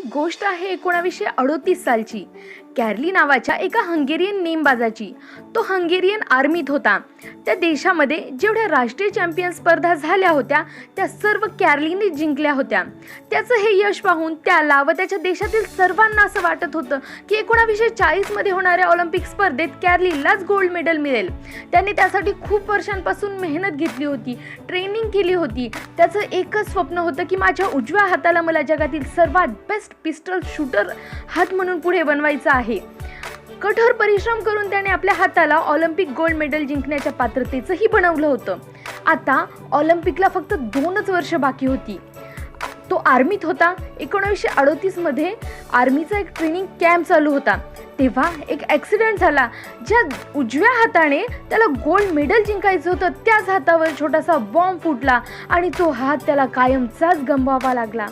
ही गोष्ट आहे एकोणावीसशे अडोतीस सालची. कॅरली नावाच्या एका हंगेरियन नेमबाजाची. तो हंगेरियन आर्मीत होता. त्या देशामध्ये जेवढ्या राष्ट्रीय चॅम्पियन स्पर्धा झाल्या होत्या त्या सर्व कॅरलीने जिंकल्या होत्या. त्याचं हे यश पाहून त्याला व त्याच्या देशातील सर्वांना असं वाटत होतं की एकोणावीसशे चाळीसमध्ये होणाऱ्या ऑलिम्पिक स्पर्धेत कॅरलीलाच गोल्ड मेडल मिळेल. त्याने त्यासाठी खूप वर्षांपासून मेहनत घेतली होती ट्रेनिंग केली होती. त्याचं एकच स्वप्न होतं की माझ्या उजव्या हाताला मला जगातील सर्वात बेस्ट पिस्टल शूटर हात म्हणून पुढे बनवायचा आहे. कठोर परिश्रम करून त्याने आपल्या हाताला ऑलिम्पिक गोल्ड मेडल जिंकण्याच्या पात्रतेचंही बनवलं होतं. आता ऑलिम्पिकला फक्त दोनच वर्ष बाकी होती. तो आर्मीत होता. एकोणावीसशे अडोतीसमध्ये आर्मीचा एक ट्रेनिंग कॅम्प चालू होता. तेव्हा एक ॲक्सिडेंट झाला. ज्या उजव्या हाताने त्याला गोल्ड मेडल जिंकायचं होतं त्याच हातावर छोटासा बॉम्ब फुटला आणि तो हात त्याला कायमचाच गमवावा लागला.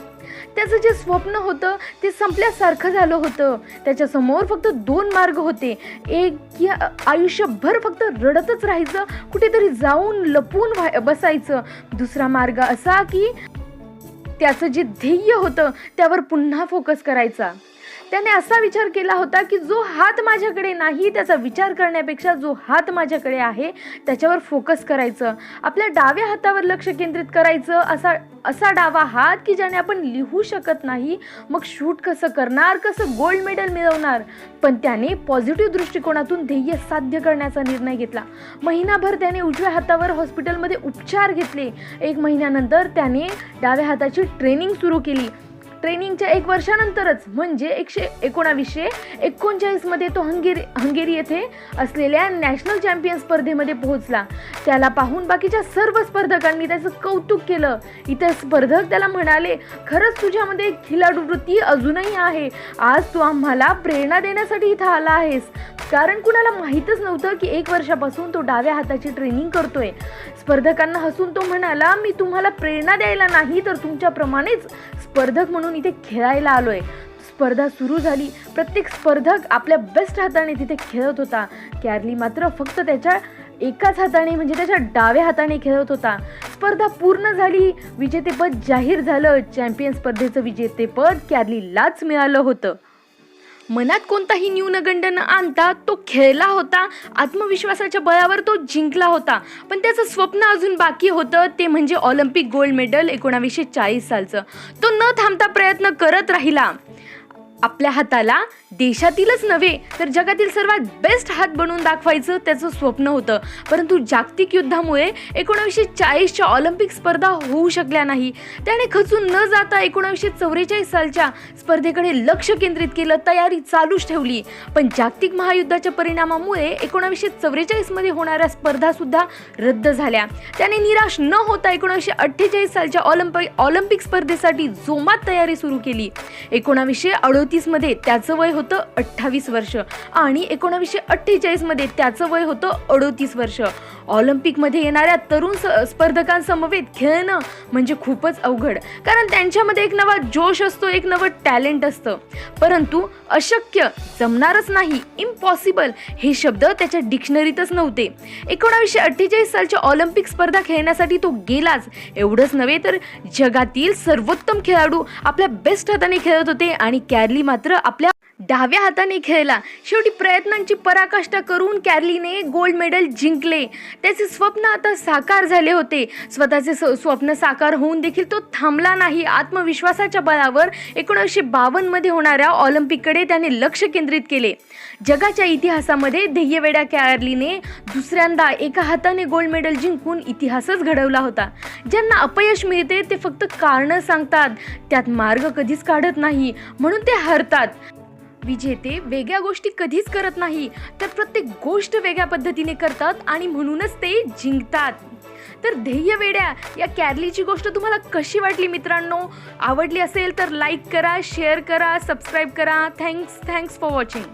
त्याचं जे स्वप्न होतं ते संपल्यासारखं झालं होतं. त्याच्यासमोर फक्त दोन मार्ग होते. एक की आयुष्यभर फक्त रडतच राहायचं कुठेतरी जाऊन लपून व्हाय बसायचं. दुसरा मार्ग असा की त्याचं जे ध्येय होतं त्यावर पुन्हा फोकस करायचा. त्याने असा विचार केला होता की जो हात माझ्याकडे नाही त्याचा विचार करण्यापेक्षा जो हात माझ्याकडे आहे त्याच्यावर फोकस करायचं. आपल्या डाव्या हातावर लक्ष केंद्रित करायचं. असा असा डावा हात की ज्याने आपण लिहू शकत नाही मग शूट कसं करणार कसं गोल्ड मेडल मिळवणार? पण त्याने पॉझिटिव्ह दृष्टिकोनातून ध्येय साध्य करण्याचा निर्णय घेतला. महिनाभर त्याने उजव्या हातावर हॉस्पिटलमध्ये उपचार घेतले. एक महिन्यानंतर त्याने डाव्या हाताची ट्रेनिंग सुरू केली. ट्रेनिंगच्या एक वर्षानंतरच म्हणजे एकशे एकोणावीसशे एकोणचाळीसमध्ये तो हंगेरी हंगेरी येथे असलेल्या नॅशनल चॅम्पियन स्पर्धेमध्ये पोहोचला. त्याला पाहून बाकीच्या सर्व स्पर्धकांनी त्याचं कौतुक केलं. इतर स्पर्धक त्याला म्हणाले खरंच तुझ्यामध्ये खिलाडू वृत्ती अजूनही आहे. आज तू आम्हाला प्रेरणा देण्यासाठी इथं आला आहेस. कारण कुणाला माहीतच नव्हतं की एक वर्षापासून तो डाव्या हाताची ट्रेनिंग करतोय. स्पर्धकांना हसून तो म्हणाला मी तुम्हाला प्रेरणा द्यायला नाही तर तुमच्याप्रमाणेच स्पर्धक म्हणून इथे खेळायला आलोय. स्पर्धा सुरू झाली. प्रत्येक स्पर्धक आपल्या बेस्ट हाताने तिथे खेळत होता. कॅरली मात्र फक्त त्याच्या एकाच हाताने म्हणजे त्याच्या डाव्या हाताने खेळत होता. स्पर्धा पूर्ण झाली. विजेतेपद जाहीर झालं. चॅम्पियन स्पर्धेचं विजेतेपद कॅरलीलाच मिळालं होतं. मनात कोणताही न्यूनगंड न आणता तो खेळला होता. आत्मविश्वासाच्या बळावर तो जिंकला होता. पण त्याचं स्वप्न अजून बाकी होतं ते म्हणजे ऑलिम्पिक गोल्ड मेडल एकोणावीसशे चाळीस सालचं. तो न थांबता प्रयत्न करत राहिला. आपल्या हाताला देशातीलच नव्हे तर जगातील सर्वात बेस्ट हात बनवून दाखवायचं त्याचं स्वप्न होतं. परंतु जागतिक युद्धामुळे एकोणावीसशे चाळीसच्या ऑलिम्पिक स्पर्धा होऊ शकल्या नाही. त्याने खचून न जाता एकोणावीसशे चौवेचाळीस सालच्या स्पर्धेकडे लक्ष केंद्रित केलं तयारी चालूच ठेवली. पण जागतिक महायुद्धाच्या परिणामामुळे एकोणावीसशे चौवेचाळीसमध्ये होणाऱ्या स्पर्धासुद्धा रद्द झाल्या. त्याने निराश न होता एकोणावीसशे अठ्ठेचाळीस सालच्या ऑलिम्पिक ऑलिम्पिक स्पर्धेसाठी जोमात तयारी सुरू केली. एकोणावीसशे अडोतीसमध्ये त्याचं वय होतं अठ्ठावीस वर्ष आणि एकोणावीसशे अठ्ठेचाळीसमध्ये त्याचं वय होतं अडोतीस वर्ष. ऑलिम्पिकमध्ये येणाऱ्या तरुण स्पर्धकांसमवेत खेळणं म्हणजे खूपच अवघड. कारण त्यांच्यामध्ये एक नवा जोश असतो एक नवं टॅलेंट असतं. परंतु अशक्य जमणारच नाही इम्पॉसिबल हे शब्द त्याच्या डिक्शनरीतच नव्हते. एकोणावीसशे अठ्ठेचाळीस सालच्या ऑलिम्पिक स्पर्धा खेळण्यासाठी तो गेलाच. एवढंच नव्हे तर जगातील सर्वोत्तम खेळाडू आपल्या बेस्ट हाताने खेळत होते आणि कॅरली मात्र आपल्या डाव्या हाताने खेळला. शेवटी प्रयत्नांची पराकाष्ठा करून कॅरलीने गोल्ड मेडल जिंकले. त्याचे स्वप्न आता साकार झाले होते. स्वतःचे स- स्वप्न साकार होऊन देखील तो थांबला नाही. आत्मविश्वासाच्या बळावर एकोणीसशे बावन्नमध्ये होणाऱ्या ऑलिम्पिककडे त्याने लक्ष केंद्रित केले. जगाच्या इतिहासामध्ये ध्येयवेड्या कॅरलीने दुसऱ्यांदा एका हाताने गोल्ड मेडल जिंकून इतिहासच घडवला होता. ज्यांना अपयश मिळते ते फक्त कारणं सांगतात. त्यात मार्ग कधीच काढत नाही म्हणून ते हरतात. विजेते वेगळ्या गोष्टी कधीच करत नाही तर प्रत्येक गोष्ट वेगळ्या पद्धतीने करतात आणि म्हणूनच ते जिंकतात. तर ध्येय वेड्या या कॅरलीची गोष्ट तुम्हाला कशी वाटली मित्रांनो? आवडली असेल तर लाईक करा शेअर करा सबस्क्राईब करा. Thanks thanks for watching